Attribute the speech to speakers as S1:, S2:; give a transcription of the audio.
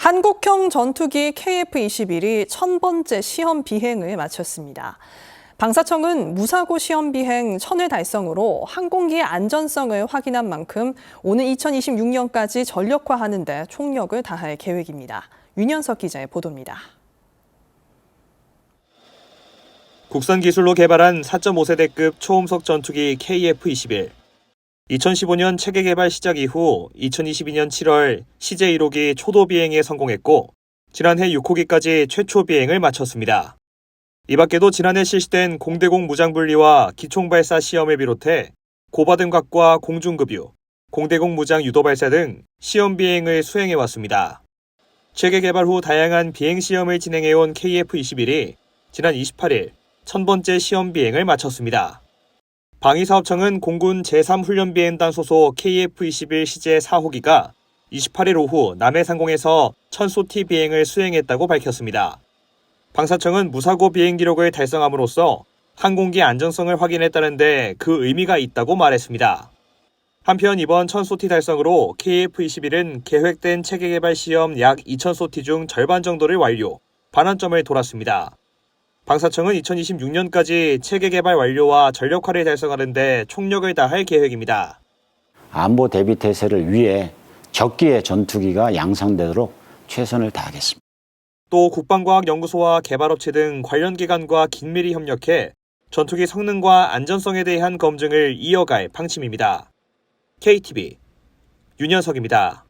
S1: 한국형 전투기 KF-21이 천 번째 시험 비행을 마쳤습니다. 방사청은 무사고 시험 비행 천회 달성으로 항공기의 안전성을 확인한 만큼 오는 2026년까지 전력화하는 데 총력을 다할 계획입니다. 윤현석 기자의 보도입니다.
S2: 국산 기술로 개발한 4.5세대급 초음속 전투기 KF-21. 2015년 체계 개발 시작 이후 2022년 7월 CJ 1호기 초도 비행에 성공했고 지난해 6호기까지 최초 비행을 마쳤습니다. 이 밖에도 지난해 실시된 공대공 무장 분리와 기총 발사 시험을 비롯해 고바등각과 공중급유, 공대공 무장 유도 발사 등 시험 비행을 수행해 왔습니다. 체계 개발 후 다양한 비행 시험을 진행해 온 KF-21이 지난 28일 천 번째 시험 비행을 마쳤습니다. 방위사업청은 공군 제3훈련비행단 소속 KF-21 시제 4호기가 28일 오후 남해 상공에서 천소티 비행을 수행했다고 밝혔습니다. 방사청은 무사고 비행 기록을 달성함으로써 항공기 안전성을 확인했다는데 그 의미가 있다고 말했습니다. 한편 이번 천소티 달성으로 KF-21은 계획된 체계 개발 시험 약 2,000소티 중 절반 정도를 완료, 반환점을 돌았습니다. 방사청은 2026년까지 체계 개발 완료와 전력화를 달성하는데 총력을 다할 계획입니다.
S3: 안보 대비 태세를 위해 적기의 전투기가 양상되도록 최선을 다하겠습니다.
S2: 또 국방과학연구소와 개발업체 등 관련 기관과 긴밀히 협력해 전투기 성능과 안전성에 대한 검증을 이어갈 방침입니다. KTV 윤현석입니다.